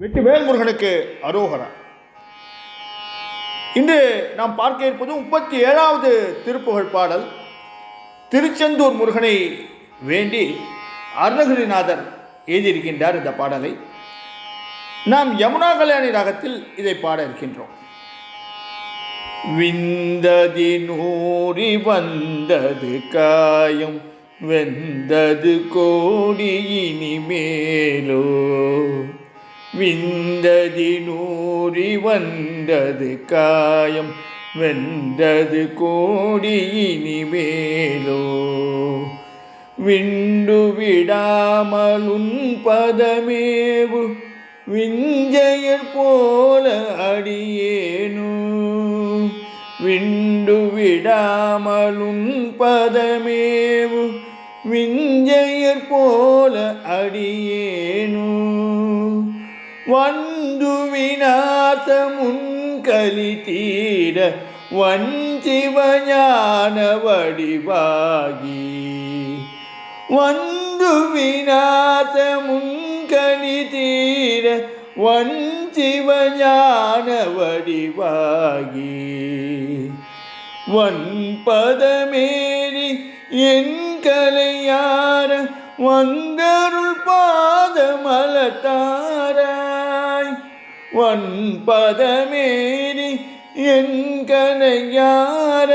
வெற்றிவேல் முருகனுக்கு அரோகரா. இன்று நாம் பார்க்க இருப்பது முப்பத்தி ஏழாவது திருப்புகழ் பாடல் திருச்செந்தூர் முருகனை வேண்டி அருணகிரிநாதர் எழுதியிருக்கின்றார் இந்த பாடலை. நாம் யமுனா கல்யாணி ராகத்தில் இதை பாட இருக்கின்றோம். விந்ததி நூறி வந்தது காயம் வெந்தது கோடி இனிமேலோ விந்ததி நூறி வந்தது காயம் வெந்தது கோடி இனிமேலோ. விண்டு விடாமலுன் பதமேவு விஞ்சையர் போல அடியேனு. விண்டு விடாமலுன் பதமேவு விஞ்சையர் போல அடியேனூ. வந்து விநாசமுன் கலி தீர வஞ்சிவஞான வடிவாகி வந்து விநாசமுன் கலி தீர வஞ்சிவஞான வடிவாகி வன்பதமேறி என் கலையார வந்தருள் பாதமலத்தாராய் வன்பதமேறி என்கனையார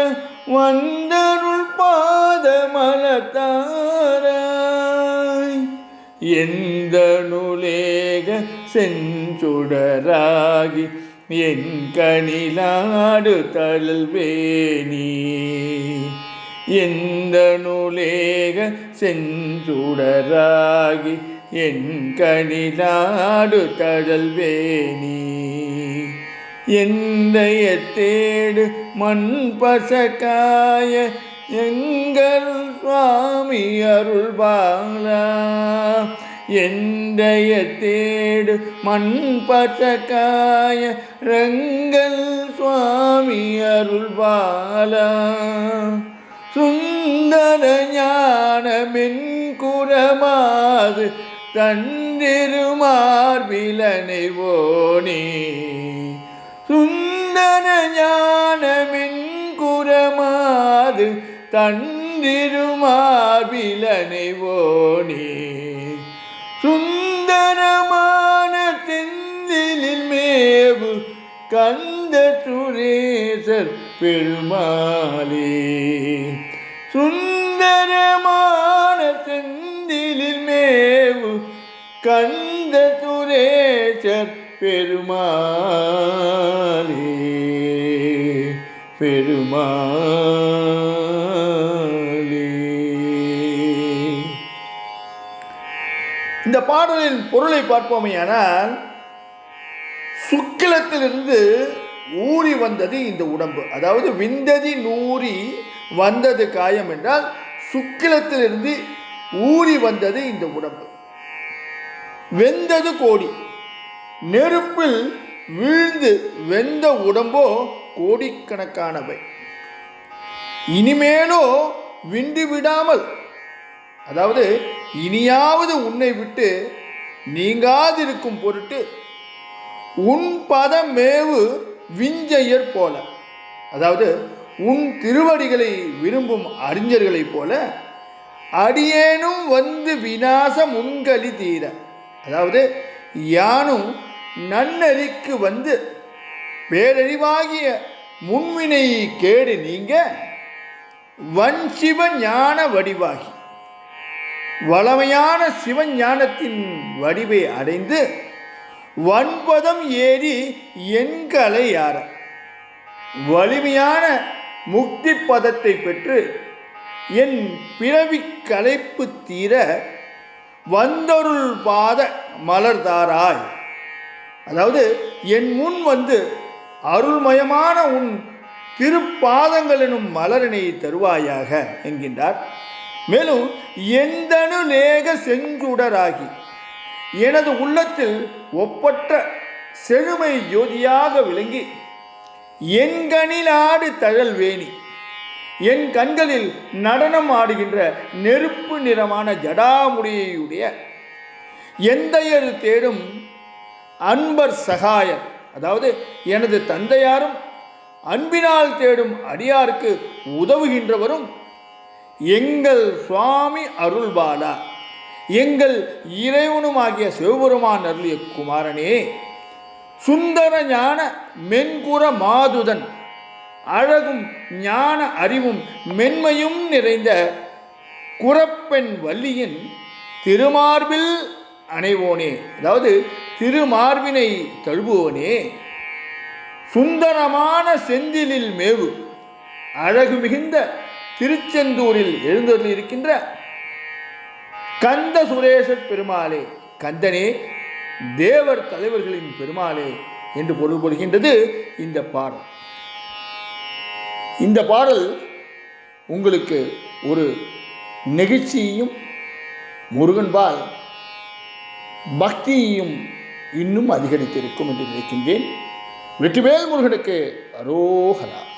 வந்தருள் பாதமலத்தாராய். எந்த நுலேக செஞ்சுடராகி என் கணிலாடு தல்வேணி எந்த நுலேக செஞ்சுடராகி என் கணிலாடு தழல்வேணி எந்தைய தேடு மண் பசக்காய எங்கள் சுவாமி அருள் பாலா. எந்தைய தேடு மண் பசக்காய ரங்கள் சுவாமி அருள் பாலா. சுந்தர ஞான மென்குரமாது தந்திருமார்பிலனை ஓனே. சுந்தர ஞானமின் குரமாது தந்திருமார்பிலனை ஓனே. சுந்தரமான தெந்திலில் மேவு கந்த சுரேசர் பெருமாளே. சுந்த கந்த சுரேஷர் பெருமாளே பெருமாளே இந்த பாடலின் பொருளை பார்ப்போமையானால் சுக்கிலத்திலிருந்து ஊறி வந்தது இந்த உடம்பு. அதாவது விந்ததி நூறி வந்தது காயம் என்றால் சுக்கிலத்திலிருந்து ஊறி வந்தது இந்த உடம்பு. வெந்தது கோடி. நெருப்பில் வீழ்ந்து வெந்த உடம்போ கோடிக்கணக்கானவை. இனிமேலோ விண்டு விடாமல் அதாவது இனியாவது உன்னை விட்டு நீங்காதிருக்கும் பொருட்டு உன் பதமேவு விஞ்சையர் போல அதாவது உன் திருவடிகளை விரும்பும் அறிஞர்களைப் போல அடியேனும் வந்து வினாசம் உன்களி தீர. அதாவது யானும் நன்னறிக்கு வந்து பேரறிவாகிய முன்வினை கேடு நீங்க வன்சிவ ஞான வடிவாகி வளமையான சிவஞானத்தின் வடிவை அடைந்து வன்பதம் ஏறி எண்களை யார வலிமையான முக்தி பதத்தை பெற்று என் பிறவி கலைப்பு தீர வந்தொருள் பாத மலர்தாராய். அதாவது என் முன் வந்து அருள்மயமான உன் திருப்பாதங்கள் எனும் மலரினை தருவாயாக என்கின்றார். மேலும் எந்தனு லேக செஞ்சுடராகி எனது உள்ளத்தில் ஒப்பற்ற செழுமை ஜோதியாக விளங்கி என்கணிலாடு தழல் வேணி என் கண்களில் நடனம் ஆடுகின்ற நெருப்பு நிறமான ஜடாமுடியுடைய எந்தையர் தேடும் அன்பர் சகாயர் அதாவது எனது தந்தையாரும் அன்பினால் தேடும் அடியாருக்கு உதவுகின்றவரும் எங்கள் சுவாமி அருள்பாலா. எங்கள் இறைவனுமாகிய சிவபெருமான் அருளிய குமாரனே சுந்தர ஞான மென்குற மாதுதன் அழகும் ஞான அறிவும் மென்மையும் நிறைந்த குரப்பெண் வள்ளியின் திருமார்பில் அணைவோனே. அதாவது திருமார்பினை தழுவுவோனே. சுந்தரமான செந்திலில் மேவு அழகு மிகுந்த திருச்செந்தூரில் இருக்கின்ற கந்த சுரேசர் பெருமாளே. கந்தனே தேவர் தலைவர்களின் பெருமாளே என்று பொருள் கொள்கின்றது இந்த பாடல். இந்த பாடல் உங்களுக்கு ஒரு நெகிழ்ச்சியையும் முருகன்பால் பக்தியையும் இன்னும் அதிகரித்திருக்கும் என்று நினைக்கின்றேன். வெற்றிவேல் முருகனுக்கு அரோகரா.